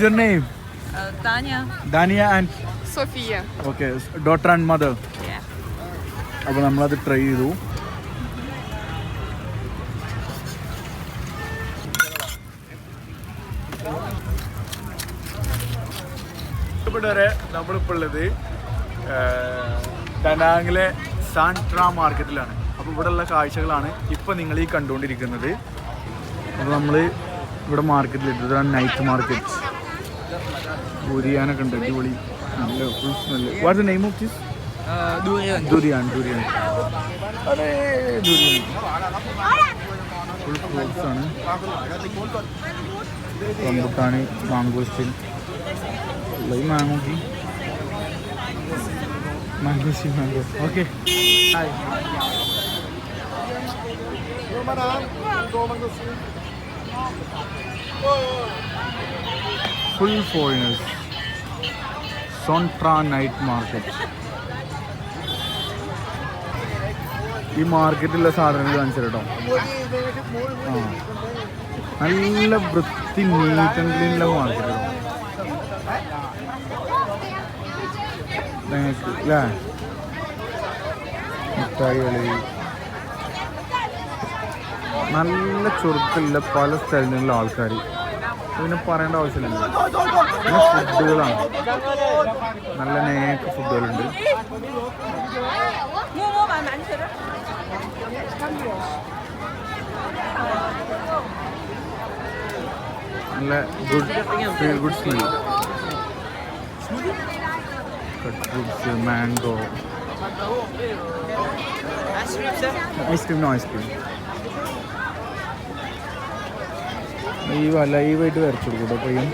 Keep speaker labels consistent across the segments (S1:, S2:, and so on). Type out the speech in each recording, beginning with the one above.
S1: your name?
S2: Uh, Tanya.
S1: Dania and
S2: Sophia.
S1: okay, daughter and mother.
S2: Yeah.
S1: അപ്പോൾ നമ്മളത് try ചെയ്തു ഇഷ്ടപ്പെട്ടവരെ നമ്മളിപ്പോൾ ഉള്ളത് ഡനാങ്ങിലെ സാൻട്രാ മാർക്കറ്റിലാണ് അപ്പോൾ ഇവിടെയുള്ള കാഴ്ചകളാണ് ഇപ്പോൾ നിങ്ങൾ ഈ കണ്ടുകൊണ്ടിരിക്കുന്നത് അപ്പോൾ നമ്മൾ ഇവിടെ മാർക്കറ്റിൽ നൈറ്റ് മാർക്കറ്റ് ബുരിയാനൊക്കെ ഉണ്ട് അടിപൊളി. നല്ല full smell what's name of
S2: this durian.
S1: Durian അതെ durian. ഫുൾ ഫ്രൂട്ട്സ് ആണ്. റംബുട്ടാന് മാംഗോസ്റ്റിൻ ഈ മാങ്ങോക്കി mangosteen mango okay hi full foreigners സോൺട്ര night market ഈ മാർക്കറ്റിലെ സാധനങ്ങൾ കാണിച്ചു കേട്ടോ. ആ. നല്ല വൃത്തി നീറ്റ് ആൻഡ് ക്ലീനുള്ള മാർക്കറ്റ്. അല്ലേ മിഠായികൾ നല്ല ചുരുക്കമില്ല പല സ്ഥലങ്ങളിലുള്ള ആൾക്കാർ പിന്നെ പറയേണ്ട ആവശ്യമില്ല. പിന്നെ ഫുഡുകളാണ്. നല്ല നേക്ക് ഫുഡുകളുണ്ട്. നല്ല good feel good smell cut fruits mango ice cream ice cream live ലൈവായിട്ട് വരച്ചു കൊടുക്കും കേട്ടോ പയ്യൻ.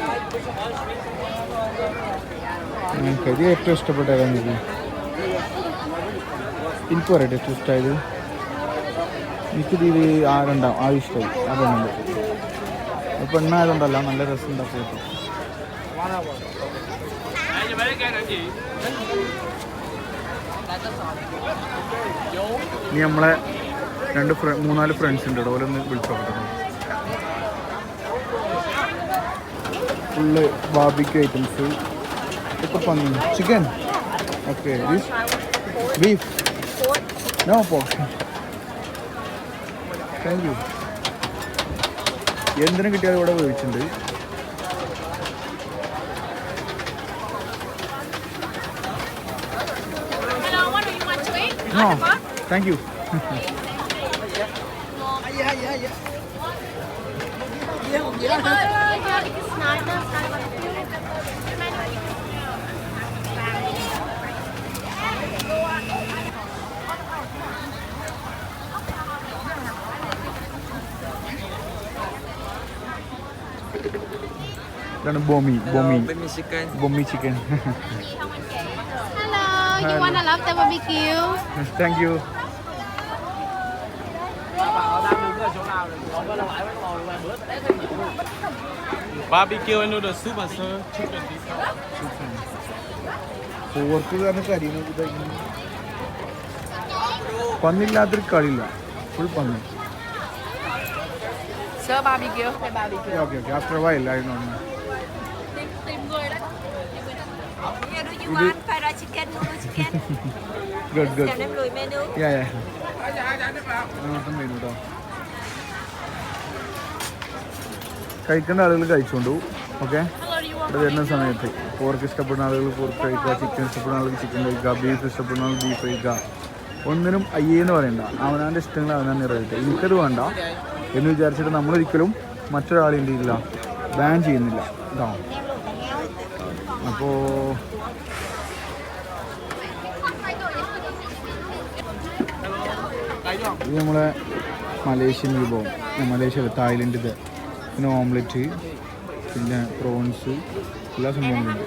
S1: നിങ്ങൾക്ക് ഏറ്റവും ഇഷ്ടപ്പെട്ട കാര്യം എനിക്ക് പറയട്ടെ ഏറ്റവും ഇഷ്ടമായത്? എനിക്കിത് ഇത് ആരുണ്ടാവും ആ ഇഷ്ടമായി. ആ പെണ്ണുണ്ട്. അത് പെണ്ണായതുകൊണ്ടല്ല നല്ല രസം ഉണ്ടാക്കി ഇനി നമ്മളെ രണ്ട് ഫ്ര- മൂന്നാൽ ഫ്രണ്ട്സ് ഉണ്ട് ഓരോന്ന് വിളിച്ചു നോക്കട്ടെ ഫുള്ള് ബാബിക്ക് ഐറ്റംസ് ഇതൊക്കെ പന്നി chicken okay beef no pork thank you എന്തിനും കിട്ടിയാലും ഇവിടെ ഉപയോഗിച്ചിട്ടുണ്ട്
S3: thank what
S1: Ano bomi? Bomi.
S2: Bomi chicken.
S1: Bomi chicken.
S3: Hello, you Hello. wanna love the barbecue?
S1: Thank you.
S4: Barbecue and noodle soup and sir. Chicken
S1: Chicken. കാരണം കരിയുന്നത് പന്നില്ലാത്തൊരു കളിയില്ല ഫുൾ പന്നി
S2: Sir barbecue. Cái barbecue.
S1: Okay okay after while ആയിരുന്നു
S5: Yeah, do you want fried rice chicken, noodle chicken?
S1: Good good
S5: Tell them lùi menu.
S1: Yeah yeah അങ്ങോട്ടും വരും കേട്ടോ കഴിക്കേണ്ട ആളുകൾ കഴിച്ചുകൊണ്ടു ഓക്കെ? ഇവിടെ വരുന്ന സമയത്ത് പോർക്ക് ഇഷ്ടപ്പെടുന്ന ആളുകൾ പോർക്ക് കഴിക്കുക ചിക്കൻ ഇഷ്ടപ്പെടുന്ന ആളുകൾ ചിക്കൻ കഴിക്കുക ബീഫ് ഇഷ്ടപ്പെടുന്ന ആളുകൾ ബീഫ് കഴിക്കുക. ഒന്നിനും അയ്യേന്ന് പറയണ്ട. അവനാന്റെ ഇഷ്ടങ്ങൾ അവനാൻ നിറവേറ്റ. എനിക്കത് വേണ്ട എന്ന് വിചാരിച്ചിട്ട് നമ്മളൊരിക്കലും മറ്റൊരാളെ എന്ത് ചെയ്യില്ല ബാൻ ചെയ്യുന്നില്ല. ഇതാ. അപ്പോൾ ഇത് നമ്മളെ മലേഷ്യൻ വിഭവം. ഏ, മലേഷ്യ തായ്ലൻഡ് ഇത്. പിന്നെ ഓംലെറ്റ് പിന്നെ പ്രോൺസ് എല്ലാ സംഭവങ്ങളുണ്ട്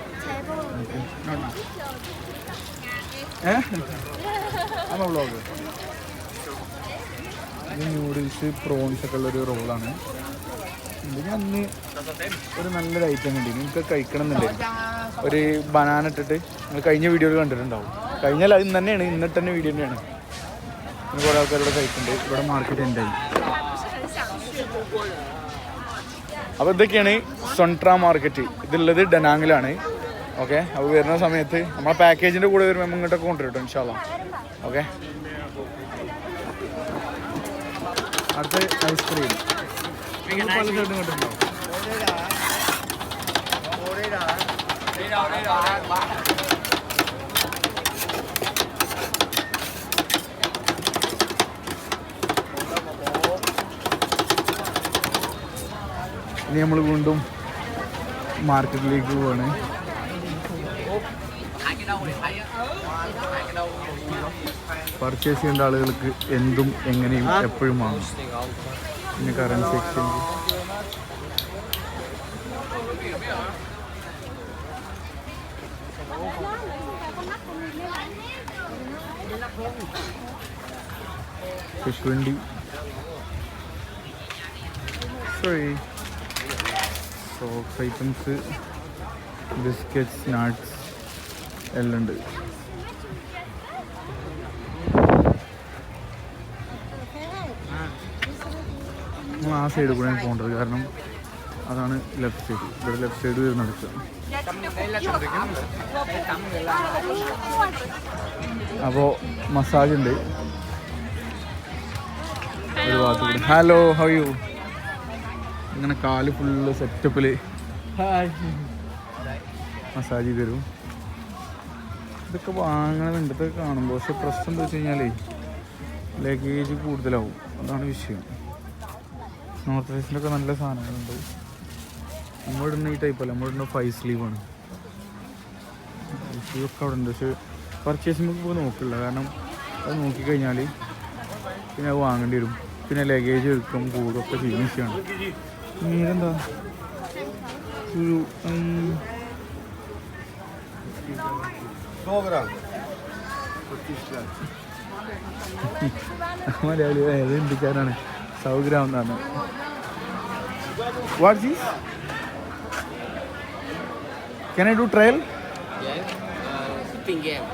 S1: ആണോ വ്ളോഗ് ഇത് പ്രോൺസ് ഒക്കെ ഉള്ളൊരു റോളാണ് ഇത് ഞാൻ അന്ന് ഒരു നല്ലൊരു ഐറ്റം ഉണ്ട്. നിങ്ങൾക്ക് കഴിക്കണം എന്നുണ്ടായിരുന്നു ഒരു ബനാന ഇട്ടിട്ട് നിങ്ങൾ കഴിഞ്ഞ വീഡിയോയിൽ കണ്ടിട്ടുണ്ടാവും. കഴിഞ്ഞാൽ അത് തന്നെയാണ്. ഇന്നിട്ട് തന്നെ വീഡിയോ തന്നെയാണ്. കുറേ ആൾക്കാർ ഇവിടെ കഴിക്കുന്നുണ്ട്. ഇവിടെ മാർക്കറ്റ് ഉണ്ടായി അപ്പോൾ ഇതൊക്കെയാണ് സൊൺട്ര മാർക്കറ്റ് ഇതുള്ളത് ഡനാങ്ങിലാണ് ഓക്കെ അപ്പോൾ വരുന്ന സമയത്ത് നമ്മളെ പാക്കേജിന്റെ കൂടെ വരുമ്പോൾ ഇങ്ങോട്ടൊക്കെ കൊണ്ടുവരും ഇൻഷാല്ല ഓക്കെ അടുത്ത ഐസ്ക്രീം. പല ഇനി നമ്മൾ വീണ്ടും മാർക്കറ്റിലേക്ക് പോവാണ്. പർച്ചേസ് ചെയ്യേണ്ട ആളുകൾക്ക് എന്തും എങ്ങനെയും എപ്പോഴും വാങ്ങും. പിന്നെ കറൻസി എക്സ്ചേഞ്ച് ഫിഷ് വണ്ടി sorry socks items biscuits nuts എല്ലാം ഉണ്ട്. നമ്മൾ ആ സൈഡിൽ കൂടെ പോകേണ്ടത്. കാരണം അതാണ് ലെഫ്റ്റ് സൈഡ് ഇവിടെ ലെഫ്റ്റ് സൈഡ് വരുന്നിടത്ത് അപ്പോൾ മസാജ് ഉണ്ട്. ഹലോ ഹൗ യു ഇങ്ങനെ കാൽ ഫുള്ള് സെറ്റപ്പിൽ മസാജ് ചെയ്ത് തരും. ഇതൊക്കെ വാങ്ങണമെന്നുണ്ട് ഇതൊക്കെ കാണുമ്പോൾ പക്ഷെ പ്രശ്നം എന്താ വെച്ച് കഴിഞ്ഞാലേ ലഗേജ് കൂടുതലാവും. അതാണ് വിഷയം. നോർത്ത് ഫേസിലൊക്കെ നല്ല സാധനങ്ങളുണ്ട്. നമ്മളിടുന്ന ഈ ടൈപ്പല്ല നമ്മളിടുന്ന ഫൈവ് സ്ലീവാണ് സ്ലീവൊക്കെ അവിടെ ഉണ്ട്. പക്ഷെ പർച്ചേസിംഗ് ഇപ്പോൾ നോക്കില്ല. കാരണം അത് നോക്കിക്കഴിഞ്ഞാൽ പിന്നെ അത് വാങ്ങേണ്ടി വരും. പിന്നെ ലഗേജ് എടുക്കും കൂടും ഒക്കെ ചെയ്യും. വിഷയമാണ്. നീരെന്താ ഒരു മലയാളി ഏത് ഇന്ത്യക്കാരാണ്. സൗ ഗ്രാം എന്നാണ് what is can I do trial
S2: Yes. Uh, sitting game.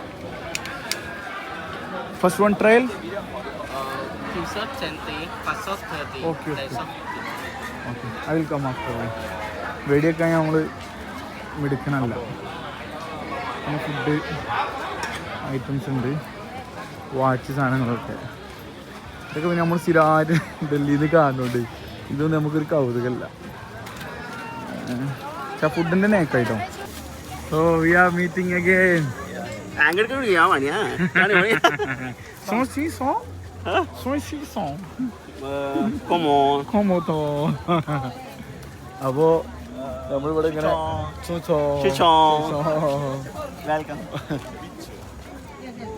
S1: First one trial
S2: Uh, T-shirt 20, 30,
S1: Okay, okay.
S2: Shot 50.
S1: Okay. അതിൽ കം ആഫ്റ്റർ വെടിയൊക്കെ നമ്മൾ മെടുക്കണമല്ല പിന്നെ ഫുഡ് ഐറ്റംസ് ഉണ്ട്. വാച്ച് സാധനങ്ങളൊക്കെ. ഇതൊക്കെ പിന്നെ നമ്മൾ സ്ഥിരമായിട്ട് ഡൽഹിയിൽ നിന്ന് കാണുന്നുണ്ട്. ഇതൊന്നും നമുക്കൊരു കൗതുകമല്ല പക്ഷെ ഫുഡിന്റെ നേക്കായിട്ടോ so we are meeting again
S6: Angkat ke
S1: മണിയാ. So see
S6: so so.
S1: കോമോട്ടോ അപ്പോ നമ്മളിവിടെ ഇങ്ങനെ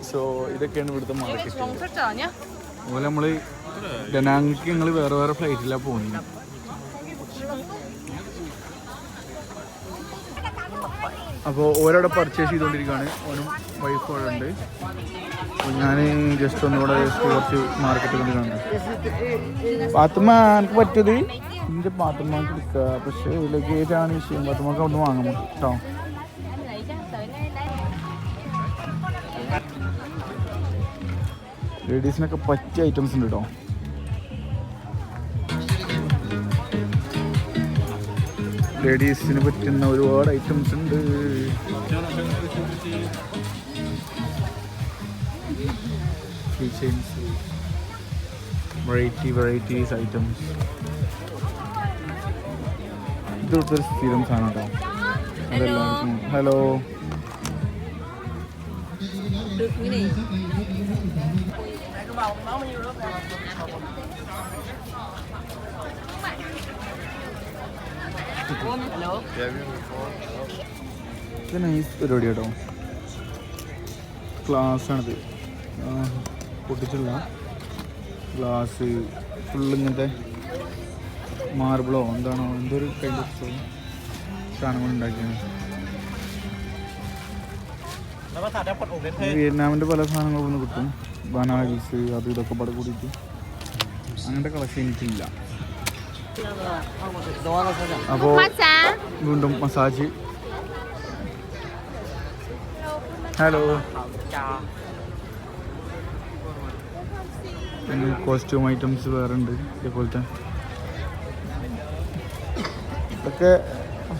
S1: സോ ഇതൊക്കെയാണ് ഇവിടുത്തെ മാർക്കറ്റ് അതുപോലെ നമ്മൾ ഡനാങ്കിക്ക് ഞങ്ങൾ വേറെ വേറെ ഫ്ലൈറ്റിലാണ് പോകുന്നത് അപ്പോൾ ഓരോടെ പർച്ചേസ് ചെയ്തുകൊണ്ടിരിക്കുകയാണ് ഓനും വൈഫ് അവിടെ ഉണ്ട്. ഞാൻ ജസ്റ്റ് ഒന്നുകൂടെ കുറച്ച് മാർക്കറ്റ് കൊണ്ട് കാണുന്നത് പാത്തുമ്മ എനിക്ക് പറ്റിയത് എന്റെ പാത്തുമ്മക്ക് എടുക്കുക പക്ഷേ ലഗേജ് ആണ് വിഷയം പാത്തുമ്മക്ക് അവിടെ വാങ്ങണം കേട്ടോ ലേഡീസിനൊക്കെ പറ്റിയ ഐറ്റംസ് ഉണ്ട് കേട്ടോ ലേഡീസിന് പറ്റുന്ന ഒരുപാട് ഐറ്റംസ് ഉണ്ട്. വെറൈറ്റി വെറൈറ്റീസ് ഐറ്റംസ് ഇതൊക്കെ ഒരു സ്ഥിരം സാധനം കേട്ടോ അതെല്ലാവർക്കും ഹലോ ഇത് നൈസ് പരിപാടി കേട്ടോ ഗ്ലാസ് ആണിത്. ആ, പൊട്ടിച്ചുള്ള ഗ്ലാസ് ഫുള്ള് ഇങ്ങനത്തെ മാർബിളോ എന്താണോ എന്തൊരു കൈൻഡ് ഓഫ് സാധനങ്ങൾ ഉണ്ടാക്കിയാണ് വിയറ്റ്നാമിന്റെ പല സാധനങ്ങളും ഒന്ന് കിട്ടും. ബനാഗീസ് അത് ഇതൊക്കെ പട കൂടിയിട്ട്. അങ്ങനത്തെ കളക്ഷൻ എനിക്കില്ല. അപ്പോൾ. വീണ്ടും മസാജ്. ഹലോ. പിന്നെ കോസ്റ്റ്യൂം ഐറ്റംസ് വേറെ ഉണ്ട് ഇതേപോലത്തെ ഇതൊക്കെ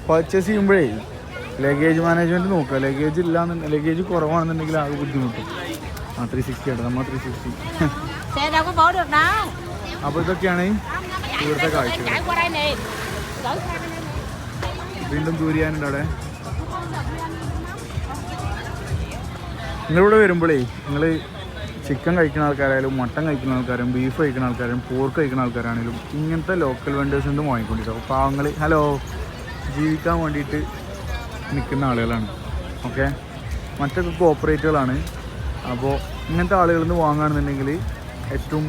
S1: പർച്ചേസ് ചെയ്യുമ്പോഴേ ലഗേജ് മാനേജ്മെന്റ് നോക്കുക ലഗേജ് ഇല്ലാന്ന് ലഗേജ് കുറവാണെന്നുണ്ടെങ്കിൽ ആകെ ബുദ്ധിമുട്ടും ആ ത്രീ സിക്സ്റ്റി ആണ് നമ്മൾ ത്രീ സിക്സ്റ്റി. അപ്പോൾ ഇതൊക്കെയാണ് ഇവിടുത്തെ
S3: nè.
S1: വീണ്ടും ദൂരിയാനുണ്ട് അവിടെ നിങ്ങളിവിടെ വരുമ്പോഴേ നിങ്ങൾ ചിക്കൻ കഴിക്കുന്ന ആൾക്കാരായാലും മട്ടൻ കഴിക്കുന്ന ആൾക്കാരും ബീഫ് കഴിക്കുന്ന ആൾക്കാരും പോർക്ക് കഴിക്കുന്ന ആൾക്കാരാണെങ്കിലും ഇങ്ങനത്തെ ലോക്കൽ വെണ്ടേഴ്സ് ഉണ്ട് വാങ്ങിക്കൊണ്ടിരിക്കും പാവങ്ങൾ ഹലോ ജീവിക്കാൻ വേണ്ടിയിട്ട് നിൽക്കുന്ന ആളുകളാണ്. ഓക്കെ മറ്റൊക്കെ കോപ്പറേറ്റുകളാണ് അപ്പോൾ ഇങ്ങനത്തെ ആളുകളിൽ നിന്ന് വാങ്ങുകയാണെന്നുണ്ടെങ്കിൽ ഏറ്റവും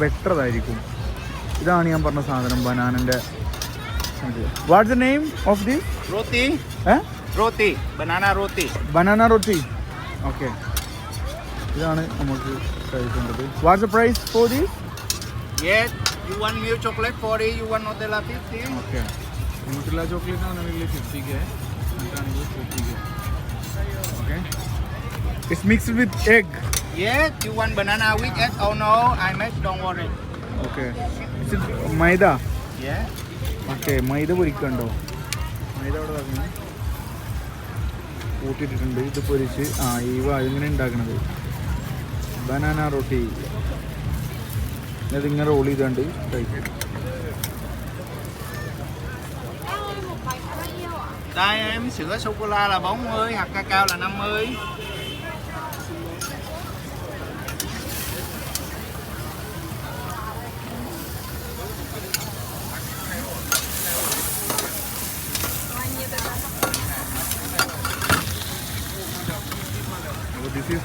S1: ബെറ്റർ ആയിരിക്കും. ഇതാണ് ഞാൻ പറഞ്ഞ സാധനം ബനാനന്റെ what's the name of the
S6: roti
S1: banana
S6: roti. Banana roti
S1: okay ഇതാണ് നമുക്ക് കഴിക്കേണ്ടത് what's the price for the
S6: Yes. You want milk chocolate 40, you want Nutella 50.
S1: Okay Nutella chocolate ആണെങ്കിൽ okay it's mixed with egg
S6: Yes. You want banana with egg? Oh no, I make. Don't worry.
S1: Okay it's maida
S6: Yeah.
S1: Okay maida പൊരിക്കണ്ടോ maida അവിടെ പറഞ്ഞു കൂട്ടിയിട്ടിട്ടുണ്ട് ഇത് പൊരിച്ച് ആ ഈ വാ ഇങ്ങനെ ഉണ്ടാക്കണത് ബനാന റൊട്ടി ഇതിങ്ങനെ റോൾ ചെയ്തുകൊണ്ട് കഴിക്കും
S6: Đây em sữa sô cô la là 40, hạt cacao là 50.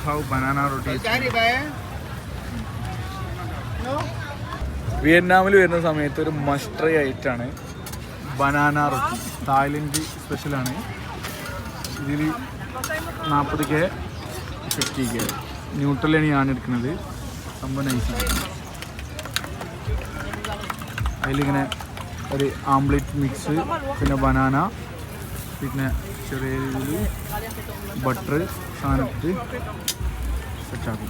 S6: cái đi bé.
S1: വിയറ്റ്നാമിൽ വരുന്ന സമയത്ത് ഒരു മസ്റ്ററി ആയിട്ടാണ് ബനാന റൊട്ടി തായ്ലൻഡ് സ്പെഷ്യലാണ് ഇതിൽ നാൽപ്പത് കെ ഫിഫ്റ്റി കെ ന്യൂട്രലാണ് ഞാൻ എടുക്കുന്നത്. സംഭവം നൈസ് അതിലിങ്ങനെ ഒരു ആംപ്ലേറ്റ് മിക്സ് പിന്നെ ബനാന പിന്നെ ചെറിയ രീതിയിൽ butter sa
S6: Chubby.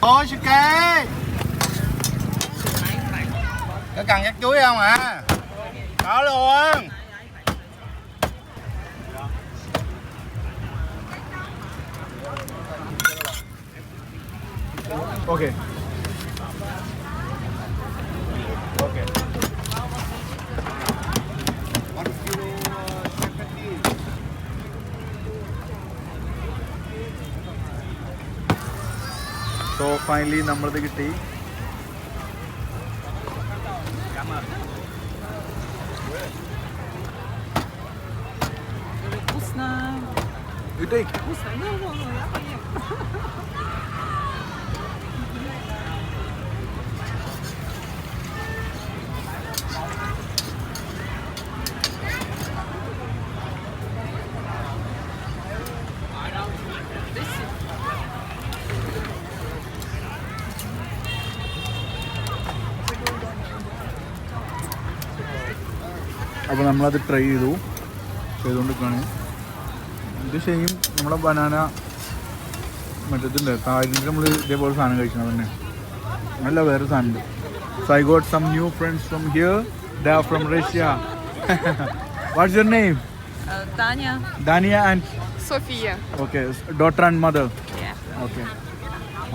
S6: Ôi chị kê. Có cần dắt chuối không hả? À? Có luôn. Okay okay.
S1: So finally നമ്മളത് കിട്ടി അപ്പോൾ നമ്മളത് ട്രൈ ചെയ്തു. ചെയ്തുകൊണ്ടിരിക്കുകയാണ്. ഇത് ചെയ്യും നമ്മളെ ബനാന മറ്റേതുണ്ട്. തായ്ലൻഡിൽ നമ്മൾ ഇതേപോലെ സാധനം കഴിക്കണം തന്നെ. നല്ല വേറെ സാധനമുണ്ട്. So I got some new friends from here the from Russia what's your
S7: name Tanya.
S1: Tanya and
S7: Sophia
S1: okay daughter and mother
S7: Yeah.
S1: Okay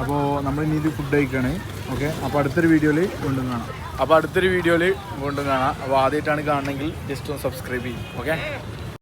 S1: അപ്പോൾ നമ്മൾ ഇനി ഇത് ഫുഡ് കഴിക്കുകയാണ്. ഓക്കെ അപ്പോൾ അടുത്തൊരു വീഡിയോയിൽ വീണ്ടും കാണാം. അപ്പോൾ അടുത്തൊരു വീഡിയോയിൽ വീണ്ടും കാണാം. അപ്പോൾ ആദ്യമായിട്ടാണ് കാണണമെങ്കിൽ ജസ്റ്റ് ഒന്ന് സബ്സ്ക്രൈബ് ചെയ്യും. ഓക്കെ